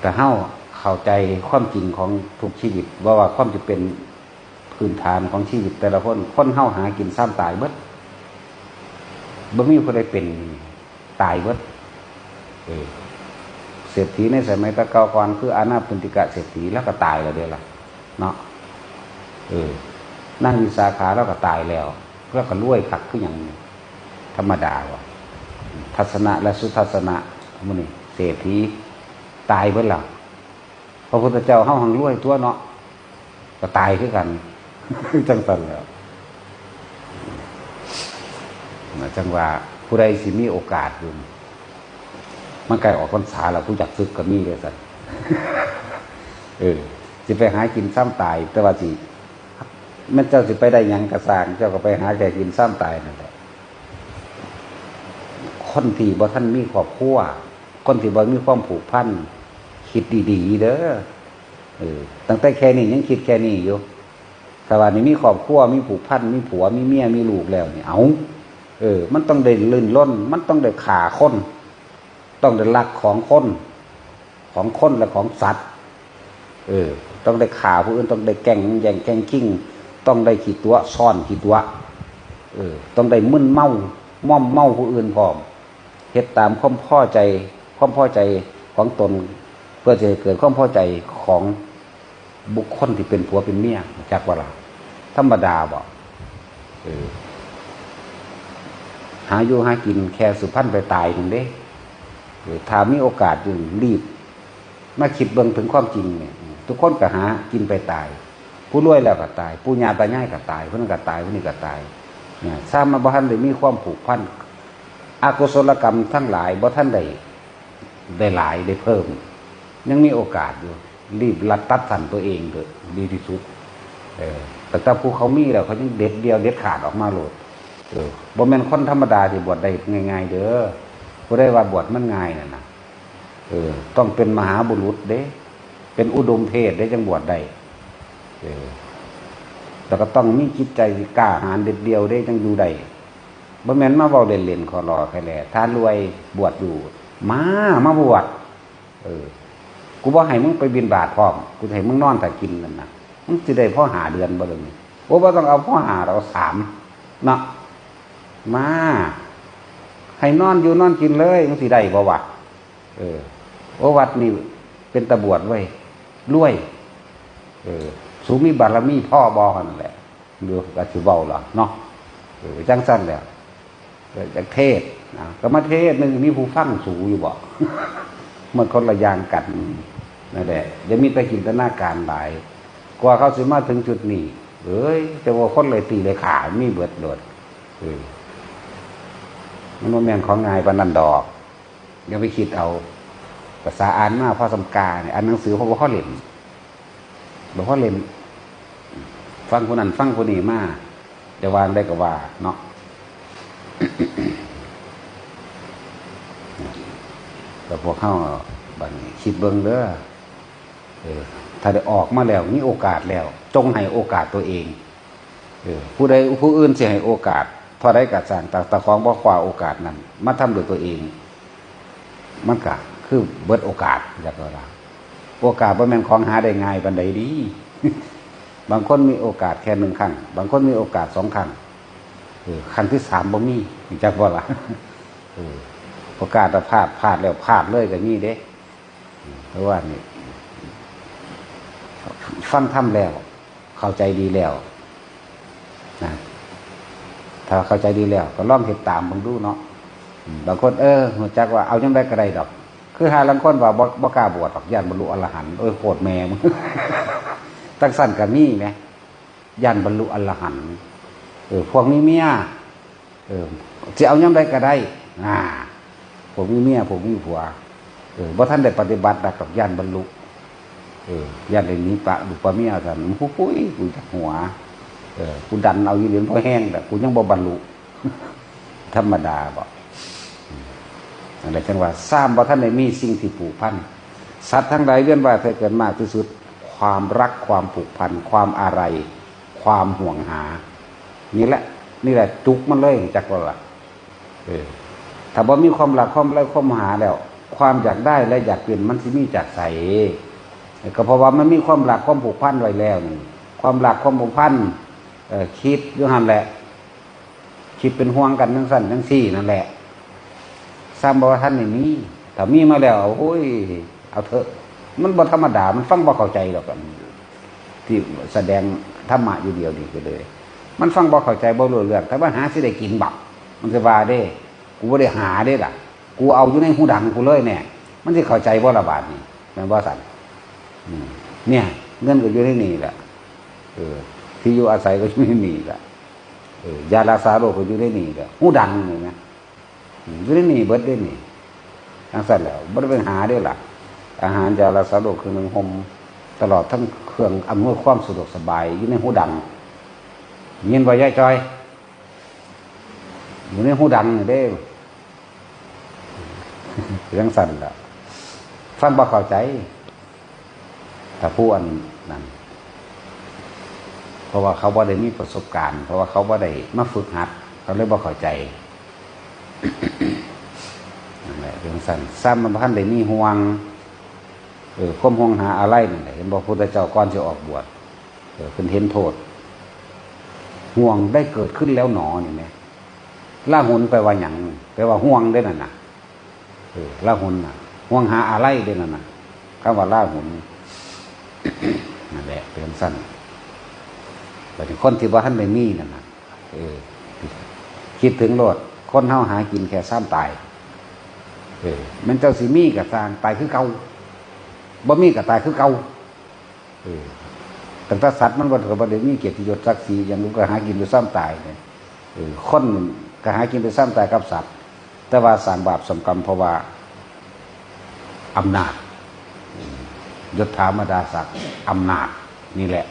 แต่เฮ้าเข้าใจความจริงของทุกชีวิต ว่าว่าความจะเป็นพื้นฐานของชีวิต แต่ละคนคนเฮ้าหากินซ้ำตายเบิดบ่มีผู้ใดเป็นตายเบิดเออเศรษฐีในสมัยตะเกาก่อนคืออาณาปุนติกะเศรษฐีแล้วก็ตายแล้วเด้อล่ะเนาะเออนั่งวิสาขาแล้วก็ตายแล้วแล้วก็รวยคักขึ้นอย่างธรรมดาวะทัศนะและสุทัศนะมันนี่เศรษฐี ตายเบิดแล้วพระพุทธเจ้าเฮาหังรวยตัวเนาะก็ตายคือกันจังสันแล้วจังว่าผู้ใดสิมีโอกาสอยู่มันใกลออกพรรษาแล้วผู้จักซึกก็มีเลยสันเออสิไปหากินซ้ำตาย แต่ว่าสิมันเจ้าสิไปได้ยังกระสางเจ้าก็ไปหาแก่กินซ้ำตายนั่นแหละคนที่บ่ท่านมีครอบครัว คนที่บ่มีความผูกพันคิดดีๆเด้อเออตั้งแต่แค่นี้ยังคิดแค่นี้อยู่แต่ว่านี่มีครอบครัวมีผูกพันมีผัวมีเมียมีลูกแล้วนี่เอาเออ มันต้องได้ลื่นล้น มันต้องได้ขาคนต้องได้รักของคนของคนและของสัตว์ เออ ต้องได้ขาผู้อื่นต้องได้แก่งแย่งแก่งขิ้งต้องได้ขีดตัวซ่อนขีดตัวเออ ต้องได้มึนเมาม่อมเมาผู้อื่นพร้อมเฮ็ดตามความพ่อใจ ความพอใจของตน เพื่อจะเกิดความพอใจของบุคคลที่เป็นผัวเป็นเมียจากวลาเราธรรมดาบอกหาอยู่หากินแค่สุพันไปตายหนึ่งเด้อถ้ามีโอกาสอยู่รีบ มาคิดเบิ่งถึงความจริงเนี่ยทุกคนก็หากินไปตาย ผู้รวยแล้วก็ตาย ผู้ญาตาย่ายก็ตายผู้นั้นก็ตายผู้นี้ก็ตายเนี่ยทราบมาบ่ท่านได้มีความผูกพันอากุศลกรรมทั้งหลายบ่ท่านได้ ได้หลายได้เพิ่ม ยังมีโอกาสอยู่ รีบรัดตัดสันตัวเองเถอะดีที่สุด เออ แต่ถ้าผู้เขามีแล้วเขายังเด็ดเดียวเด็ดขาดออกมาโหลดเออบ่แม่นคนธรรมดาที่บวชได้ง่ายๆเด้อผู้ได้ว่าบวชมันง่ายน่ะนะเออ ต้องเป็นมหาบุรุษเด้ เป็นอุดมเพศได้จังบวชได้เออแล้วก็ต้องมีจิตใจกล้าหาญเด็ดเดียวได้จังอยู่ได้บ่แม่นมาเว้าเล่นๆขอรอใครแหละถ้ารวยบวชอยู่ มามาบวชเออ กูบ่ให้มึงไปบินบาตพร้อมกูให้มึงนอนแต่กินนั่นนะมึงจะได้พ่อหาเดือนบ่เลยโอ้บ่ต้องเอาพ่อหาเราสามเนาะมาให้นอนอยู่นอนกินเลยมึงสิได้บ่วะเออโอ้วัดนี่เป็นตะบวชไว้รวย เออ สูมีบารมีพ่อบอกันนั่นแหละดูกระถือเบาหรอเนาะเออจังสั้นแล้ว เออจากเทศนะก็มาเทศหนึ่งมีผู้ฟังสูอยู่บ่มันคนละยางกันนั่นแหละจะมีแต่จินตนาการหลายกว่าเขาสิมาถึงจุดนี้เอ้ยแต่ว่าคนเลยตีเลยขามีเบิดโดดมันว่าแม่นของงายปานนันดอกอย่าไปคิดเอาภาษาอ่านมาพ่อสำกาเนี่ยอ่านหนังสือพ่อพ่อเล่นหลวงพ่อเล่นฟังคนนั้นฟังคนนี้มาจะวางได้ก็ว่า เนาะ แต่พวกเข้าบัดนี้คิดเบิ่งเด้อถ้าได้ออกมาแล้วมีโอกาสแล้ว จงให้โอกาสตัวเองผู้ใดผู้อื่นเสียให้โอกาสพอได้กัดสั่งแต่ตะของบ่คว้าโอกาสนั้น มาทำโดวยตัวเอง มันก็คือเบิดโอกาสจากเราโอกาสบ่แม่นของหาได้ง่ายบันไดดี บางคนมีโอกาสแค่หนึ่งครั้ง บางคนมีโอกาสสองครั้ง เออครั้งที่สามบ่มีจักบ่ล่ะเออโอกาสจะพลาดพลาดแล้วพลาดเลยก็นี่เด้เพราะว่านี่ฟังทำแล้ว เข้าใจดีแล้วนะถ้าเข้าใจดีแล้ว ก็ล่องเห็นตามบางดูเนาะบางคนเออหัวจักว่าเอายังได้ก็ได้ดอก คือหาลังคนว่าบ่บ่กล้าบวชดอกย่านบรรลุอรหันต์โอ้ยโคตรแม่มึงตั้งสั้นกับมีไหมย่านบรรลุอรหันต์ เออพวกนี้เมียเออจะเอายังได้ก็ได้อ่าผมมีเมียผมมีผัวเออบ่ท่านได้ปฏิบัติดักกับย่านบรรลุเออยานในนี้ปะลูปะเมียท่านผู้ปุ้ยกูจากหัวเออกูดันเอาอยู่เหรียญพอแห้งแต่กูยังบ่บรรลุธรรมดาบอกอะไรจังว่าสร้างบ่ท่านในมีสิ่งที่ผูกพันสัตว์ทั้งหลายเวียนว่าเคยเกิดมากที่สุด ความรักความผูกพัน ความอะไร ความห่วงหา นี่แหละ นี่แหละจุกมันเลยจากว่าละเออถ้าบ่มีความรักความไรความหาแล้ว ความอยากได้และอยากเป็นมันสิมีจากใสก็เพราะว่ามันมีความหลักความผูกพันไว้แล้วนี่ความหลักความผูกพันคิดยู่หันแหละ คิดเป็นห่วงกันทั้งสั้นทั้งสี่นั่นแหละสร้างบว่าท่านนี่มีถ้ามีมาแล้วโอ้ย เอาเถอะ มันบ่ธรรมดา มันฟังบ่เข้าใจหรอกกันที่แสดงธรรมะอยู่เดียวนี่ก็เลย มันฟังบ่เข้าใจบ่รู้เรื่องแต่ว่าหาสิได้กินบักมันจะว่าเด้ กูบ่ได้หาเด้ล่ะ กูเอาอยู่ในหูดังกูเลยเนี่ยมันสิเข้าใจบ่ระบาดนี่ม่นบ่สั่นเนี่ย เงินก็อยู่ในนี่แหละเออ ที่อยู่อาศัยก็อยู่ในนี่แหละเออยารักษาโรคก็อยู่ในนี่แหละหูดังนี่นะอืมอยู่ในนี่เบิดได้นี่ทางสั้นแล้วบ่ได้ไปหาเด้ล่ะ อาหารยารักษาโรคคือหนึ่งหมตลอดทั้งเครื่องอำนวยความสะดวกสบายอยู่ในหูดัง ยินว่ย่ายจอยอยู่ในหูดังเด้เรื่องสั้นละฟังบ่เข้าใจถ้าผู้อันนั้นเพราะว่าเขาบ่ได้มีประสบการณ์ เพราะว่าเขาบ่ได้มาฝึกหัด เขาเลยบ่เข้าใจนั่นแหละเรื่องสั้นซ้ำมันพันได้มีห่วงเออควมห่วงหาอะไรนั่นแหละเห็นบอกพุทธเจ้าก่อนจะออกบวชเออเป็นเห็นโทษ ห่วงได้เกิดขึ้นแล้วหนอนี่ไหมล่าหุนไปว่าอย่างแปว่าห่วงได้นั่นน่ะเออล่าหุนน่ะห่วงหาอะไรได้นั่นน่ะคำว่าล่าหุนนั่นแหละเป็นสั้นแต่ถึงคนที่ว่าท่านไม่มีนั่นน่ะเออคิดถึงโลดคนเฮาหากินแค่ซ้ำตายเออมันเจ้าสิมีกับสร้างตายคือเก่าบ่มีกับตายคือเก่าเออ ตั้งแต่สัตว์มันบ่ถือบ่ได้มีเกียรติยศศักดิ์ศรีอย่างนู้นก็หากินไปซ้ำตายเนี่ยคนก็หากินไปซ้ำตายกับสัตว์ แต่ว่าสางบาปสมกรรมเพราะว่าอำนาจยศถาบรรดาศักดิ์อำนาจนี่แหละ